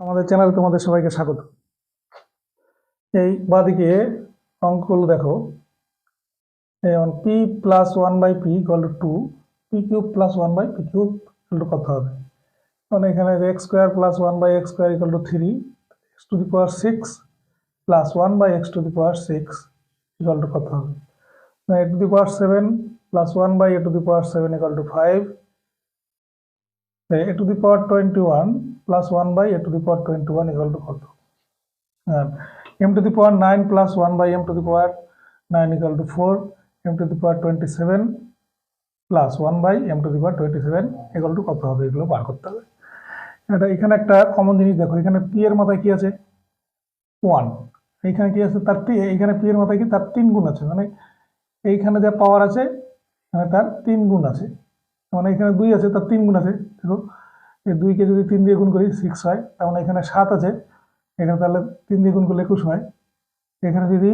আমাদের চ্যানেলে তোমাদের সবাইকে স্বাগত। এই বাদিকে অঙ্কগুলো দেখো। যেমন P plus one by P equal to P cube plus one by P cube to কত হবে? মানে এখানে X square plus one by X square equal to three X to the power six plus one by X to the power six equal to কত হবে? A to the power seven plus one by A to the power seven equal to five a to the power 21 plus 1 by a to the power 21 equal to কত m to the power 9 plus 1 by m to the power 9 equal to 4 m to the power 27 plus 1 by m to the power 27 equal to কত হবে এগুলো বার করতে হবে এটা এখানে একটা common জিনিস দেখো এখানে p এর মাথায় কি আছে 1 এইখানে কি আছে তার এইখানে p এর মাথায় কি তার তিন গুণ আছে মানে এইখানে যা পাওয়ার আছে এখানে তার তিন গুণ আছে মানে এখানে দুই আছে, তার তিন গুণ আছে, দেখো। এই দুইকে যদি তিন দিয়ে গুণ করি সিক্স হয়, তার মানে এখানে সাত আছে। এখানে তাহলে তিন দিয়ে গুণ করলে একুশ হয়। এখানে যদি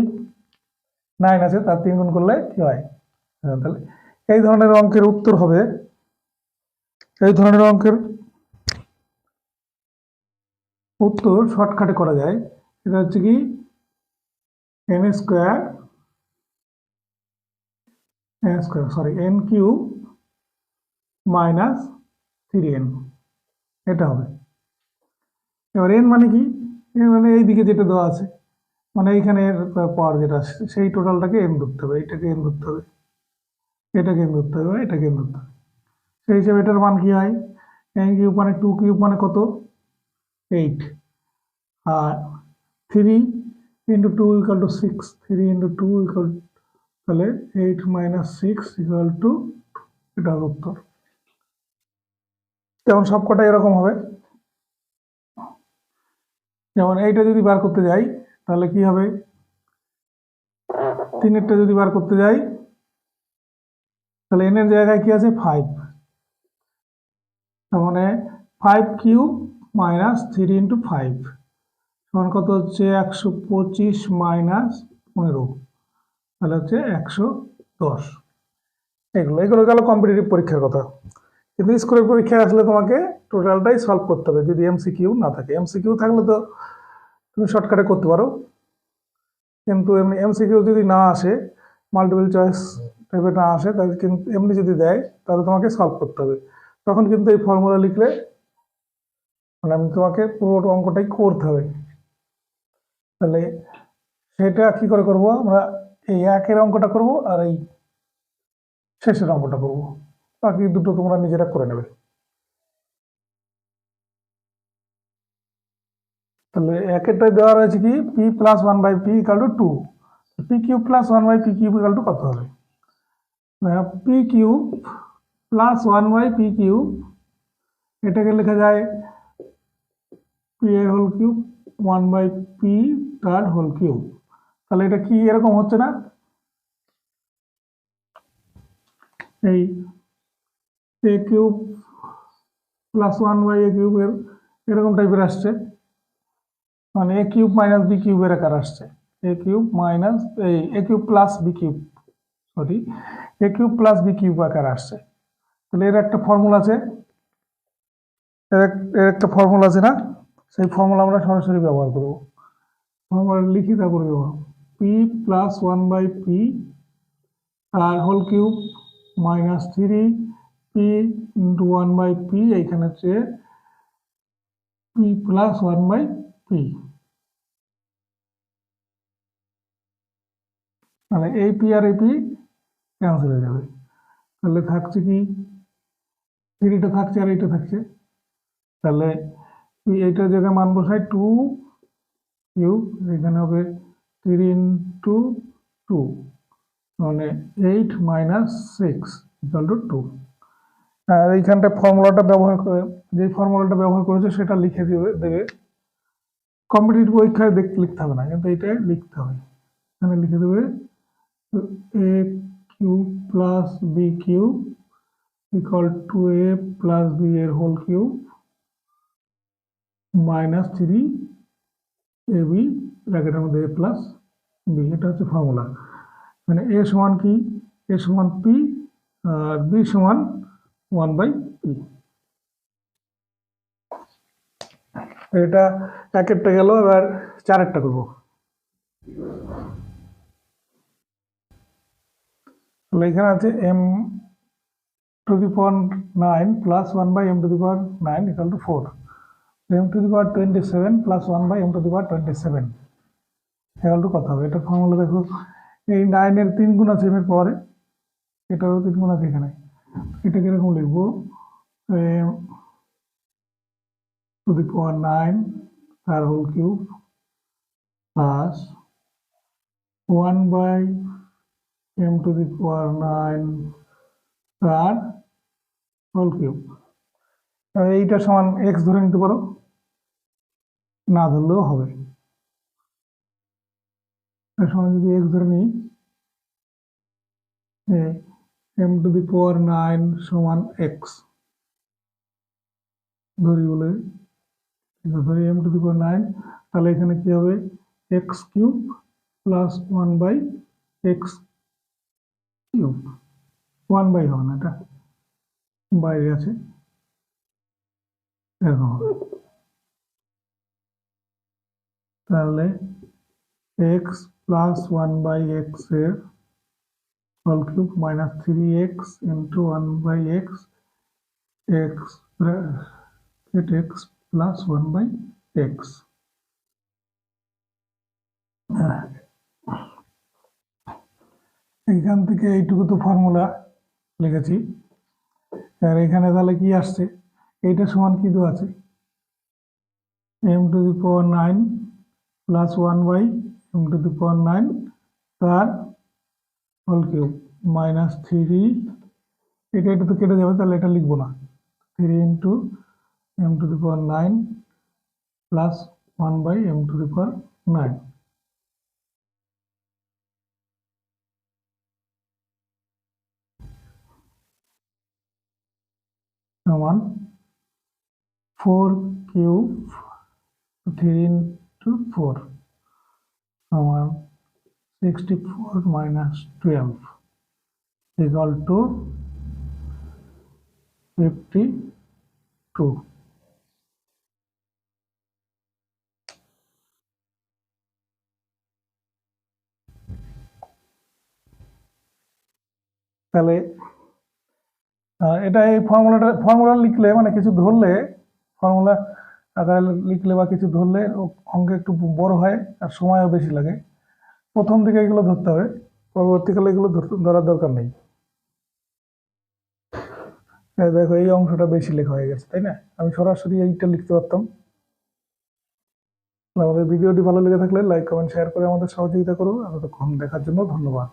নাইন আছে, তার তিন গুণ করলে কি হয়? তাহলে এই ধরনের অঙ্কের উত্তর হবে। এই ধরনের অঙ্কের উত্তর শর্টকাটে করা যায়। এটা হচ্ছে কি? N square N square sorry N cube minus three N এটা হবে। এবার এন মানে কি? এন মানে এইদিকে যেটা দেওয়া আছে মানে এইখানে পাওয়ার যেটা সেই টোটালটাকে এন ধরতে হবে এটাকে এন ধরতে হবে, এটাকে এন ধরতে হবে, এটাকে এন ধরতে হবে। সেই হিসাবে এটার মান কি হয়? এন কিউব মানে টু কিউব মানে কত? Eight R three into two equal to six three into two equal তাহলে eight minus six equal two এটা উত্তর। যেমন সবকটা এরকম হবে। যেমন এইটা যদি বার করতে যাই, তাহলে কি হবে? তিনেরটা যদি বার করতে যাই, তাহলে এনের জায়গায় কি আছে? ফাইভ তার মানে five cube minus three into five সমান কত হচ্ছে? একশো পঁচিশ মাইনাস পনেরো। তাহলে হচ্ছে একশো দশ। এগুলো এগুলো গেল কম্পিটিটিভ পরীক্ষার কথা। কিন্তু স্কুলের পরীক্ষায় আসলে তোমাকে টোটালটাই সলভ করতে হবে, যদি এমসিকিউ না থাকে। এমসিকিউ থাকলে তো তুমি শর্টকাটে করতে পারো। কিন্তু এমনি এমসিকিউ যদি না আসে মাল্টিপল চয়েস টাইপের না আসে, তাহলে কিন্তু এমনি যদি দেয়, তাহলে তোমাকে সলভ করতে হবে। তখন কিন্তু এই ফর্মুলা লিখলে মানে আমি তোমাকে পুরো অঙ্কটাই করতে হবে। তাহলে সেটা কি করে করব? আমরা এই একের অঙ্কটা করব আর এই শেষের অঙ্কটা করব। বাকি দুটো তোমরা নিজেরা করে নেবে। তাহলে একেরটায় দেওয়া রয়েছে কি? P plus one by P equal to two P cube plus one by P cube equal to কত হবে? P cube plus one by P cube এটাকে লেখা যায় পি এর whole cube one by P তার হোল কিউব তাহলে এটা কি এরকম হচ্ছে না? এই A cube plus one by A কিউবের এরকম টাইপের আসছে। মানে এ কিউব মাইনাস বি কিউবের আকার আসছে। এ কিউব মাইনাস এই A cube plus B cube sorry A cube plus B cube আকার আসছে। তাহলে এর একটা ফর্মুলা আছে। এর এক- এর একটা ফর্মুলা আছে না? সেই ফর্মুলা আমরা সরাসরি ব্যবহার করব। ফর্মুলা লিখি তারপর ব্যবহার P plus one by P R whole cube minus three P into one by P এইখানে হচ্ছে P plus one by P মানে এই পি আর এই পি ক্যান্সেল হয়ে যাবে। তাহলে থাকছে কি? থ্রিটা থাকছে আর এইটা থাকছে। তাহলে এই- এইটার জায়গায় মান বসাই টু কিউব এখানে হবে থ্রি ইন্টু টু মানে eight minus six equal to two আর এইখানটা ফর্মুলাটা ব্যবহার করে যে ফর্মুলাটা ব্যবহার করেছে সেটা লিখে দেবে দেবে। কম্পিটিটিভ পরীক্ষায় দেখতে লিখতে হবে না, কিন্তু এইটাই লিখতে হবে। এখানে লিখে দেবে, A cube plus B cube equal to A plus B এর whole cube minus three A B ব্র্যাকেটের মধ্যে এ প্লাস বি এটা হচ্ছে ফর্মুলা মানে এ সমান কি? এ সমান পি আর বি সমান ওয়ান বাই পি এটা এক একটা গেল, এবার চার একটা করব। তাহলে এখানে আছে M to the power nine plus one by M to the power nine equal to four M to the power twenty seven plus one by M to the power twenty seven equal to কত হবে? এটা formula দেখো। এই নাইনের তিন গুণ আছে M এর পরে এটারও তিন গুণ আছে এখানে। এটা কীরকম লিখব? টু দি পাওয়ার নাইন তার whole cube plus one by M to the power nine তার হোল কিউব এইটা সমান এক্স ধরে নিতে পারো। না ধরলেও হবে। সমান যদি এক্স ধরে নিই M to the power nine সমান এক্স ধরি বলে ধরি M to the power nine তাহলে এখানে কি হবে? X cube plus one by X cube one by হবে না এটা। বাইরে আছে। এরকম হবে। তাহলে এক্স প্লাস ওয়ান বাই এক্সের whole cube minus three X into one by X X it x plus 1 by x. এখান থেকে এইটুকু তো ফর্মুলা লিখেছি। আর এখানে তাহলে কি আসছে? এইটা সমান কি দেওয়া আছে? M to the power nine plus one by M to the power nine তার হোল কিউব মাইনাস থ্রি এটা এটা তো কেটে যাবে, তাহলে এটা লিখব না। Three into m to the power 9 plus 1 by m to the power 9 সমান 4 কিউব 3 into 4 সমান 64 minus 12 equal to 52 তাহলে এটা এই ফর্মুলাটা ফর্মুলা লিখলে মানে কিছু ধরলে ফর্মুলা আকারে লিখলে বা কিছু ধরলে, অঙ্ক একটু বড় হয় আর সময়ও বেশি লাগে। প্রথম দিকে এগুলো ধরতে হবে। পরবর্তীকালে এগুলো ধরার দরকার নেই। দেখো, এই অংশটা বেশি লেখা হয়ে গেছে, তাই না? আমি সরাসরি এইটা লিখতে পারতাম। আমাদের ভিডিওটি ভালো লেগে থাকলে লাইক, কমেন্ট, শেয়ার করে আমাদের সহযোগিতা করো। এতক্ষণ দেখার জন্য ধন্যবাদ।